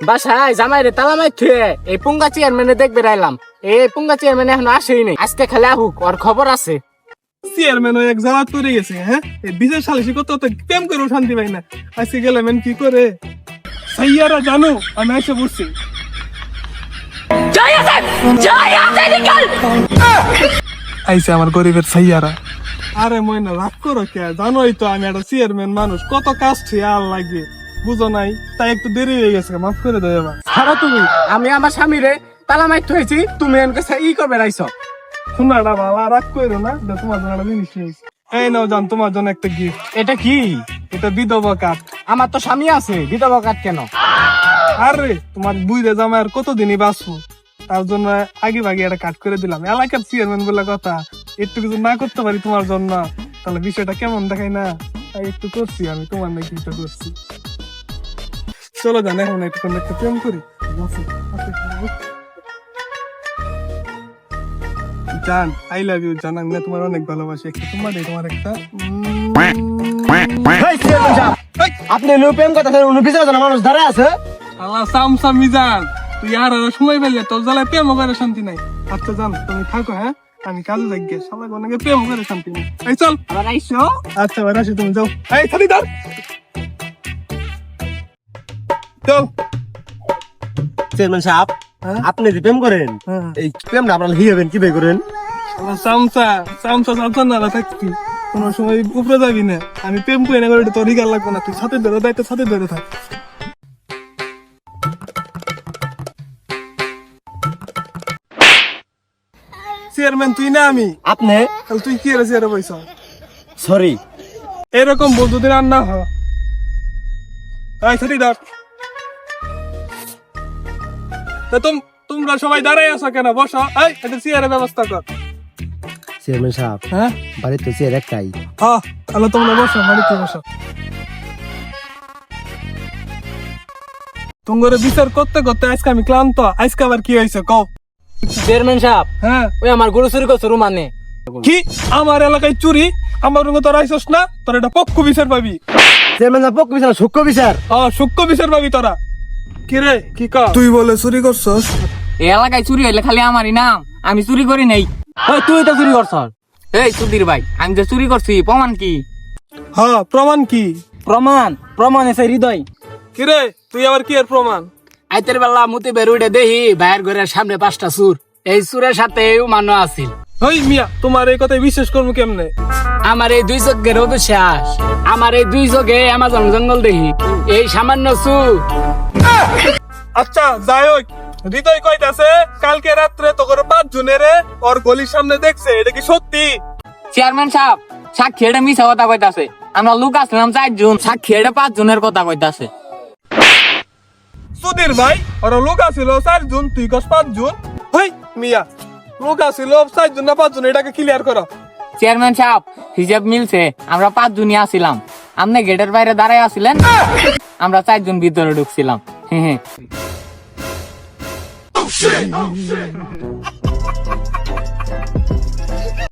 বাসায় জামাই রে তালা মাই থুয়ে এই পুঙ্গা চেয়ারম্যানে দেখবে রাইলাম। এই পুঙ্গা চেয়ারম্যান এখন আসেই নাই। আজকে খালি আহুক ওর খবর আছে। চেয়ারম্যান এক জায়গা তৈরি গেছে হ্যাঁ? এই বিজয় সালিশি কত তো প্রেম করে শান্তি পাই না। আজকে গেলে মেন কি করে? সাইয়ারা জানো আমি এসে বসছি আইসে আমার গরিবের সাইয়ারা। আরে ময়না রাগ করো কে? জানোই তো আমি একটা চেয়ারম্যান মানুষ। কত কাজ আর লাগে। বুঝো নাই তাই একটু দেরি হয়ে গেছে মাফ করে দেয় এবার। ছাড়ো তুমি আমি আমার স্বামী রে তালা মাই থুয়েছি তুমি এনকে ই করবে রাইছো শোনাটা বাবা রাগ করো না তোমার জন্য একটা জিনিস নিয়েছি এই নাও জান তোমার জন্য একটা গিফট এটা কি? এটা বিধবা কাঠ। আমার তো স্বামী আছে বিধবা কাট কেন? আরে তোমার বুঝে জামাই কতদিনই বাঁচবো? তার জন্য আগে ভাগে একটা কাট করে দিলাম। এলাকার চেয়ারম্যান বলে কথা একটু কিছু না করতে পারি তোমার জন্য। তাহলে বিষয়টা কেমন দেখাই না? তাই একটু করছি আমি তোমার নাকি করছি। চলো জান এখন একটু কোনো একটা প্রেম করি। জান আই লাভ ইউ জান আমি তোমার অনেক ভালোবাসি। একটু তোমার তোমার একটা। আপনি লো প্রেম কথা উনি পিছনে জানা মানুষ ধরে আছে? আল্লাহ সামসা মিজান তুই আর আর সময় পেলে তোর জ্বালায় প্রেম করে শান্তি নাই। আচ্ছা জান তুমি থাকো হ্যাঁ? আমি কাজে যাই গিয়ে সবাই অনেকে প্রেম করে শান্তি নেই। এই চল। আবার আইসো। আচ্ছা এবার আসি তুমি যাও। এই খালি ধর চল চেয়ারম্যান সাহেব হ্যাঁ? আপনি যে প্রেম করেন হ্যাঁ। এই প্রেমটা আপনার হিয়াবেন কি করেন? আল্লাহ সামসা সামসা সামসা না থাকবি কোনো সময় উপরে যাবি না। আমি প্রেম করে না করে তোর গাল লাগবো না। তুই সাথে ধরে দায়িত্ব সাথে ধরে থাক। চেয়ারম্যান তুই না আমি। আপনি? তাহলে তুই কি এর চেয়ারে বইছ সরি এরকম বন্ধুদের আর না হ এই সাথী ধর। তা তুম তোমরা সবাই দাঁড়াই আছো কেন? বসো। এই একটা চেয়ারের ব্যবস্থা কর। চেয়ারম্যান সাহেব হ্যাঁ? বাড়িতে তো চেয়ার একটাই। হ্যাঁ তাহলে তোমরা বসো বাড়িতে বসো। তোমার বিচার করতে করতে আজকে আমি ক্লান্ত। আজকে আবার কি হয়েছে কও? চেয়ারম্যান সাহেব হ্যাঁ। ওই আমার গরু চুরি করছে রুমানে। কি? আমার এলাকায় চুরি? আমার রুমে তোরা আইসস না? তোর এটা পক্ষ বিচার পাবি। চেয়ারম্যান সাহেব পক্ষ বিচার সূক্ষ্ম বিচার। হ্যাঁ সূক্ষ্ম বিচার পাবি তোরা। কি রে কি কা তুই বলে চুরি করছস? এই এলাকায় চুরি হইলে খালি আমারই নাম। আমি চুরি করি নাই। ওই তুই তো চুরি করছ এই সুধীর ভাই আমি যে চুরি করছি প্রমাণ কি? হ্যাঁ প্রমাণ কি? প্রমাণ প্রমাণ এসে হৃদয়। কি রে তুই আবার কি এর প্রমাণ? আইতের বেলা মুতি বেরুইডে দেহি বাইরের ঘরের সামনে পাঁচটা সুর এই সুরের সাথে মান্য আছিল। হই মিয়া তোমার এই কথায় বিশ্বাস করব কেমনে? আমার এই দুই চোখের অবিশ্বাস আমার এই দুই চোখে আমাজন জঙ্গল দেহি এই সামান্য সুর আচ্ছা যাই হোক হৃদয় কইতাছে কালকে রাত্রে তোর পাঁচ জনের ওর গলির সামনে দেখছে এটা কি সত্যি? চেয়ারম্যান সাহেব সাক্ষী এটা মিশা কথা কইতাছে। আমরা লোক আসলাম চারজন সাক্ষী এটা পাঁচ জনের কথা কইতাছে। সুধীর ভাই ওর লোক আছিল চার জন তুই কস পাঁচ জন? হই মিয়া লোক আছিল চার জন না পাঁচ জন এটাকে ক্লিয়ার করো। চেয়ারম্যান সাহেব হিসাব মিলছে আমরা পাঁচ জনই আসিলাম। আপনি গেটের বাইরে দাঁড়ায় আসিলেন আমরা চারজন ভিতরে ঢুকছিলাম। É. oh shit! Oh shit!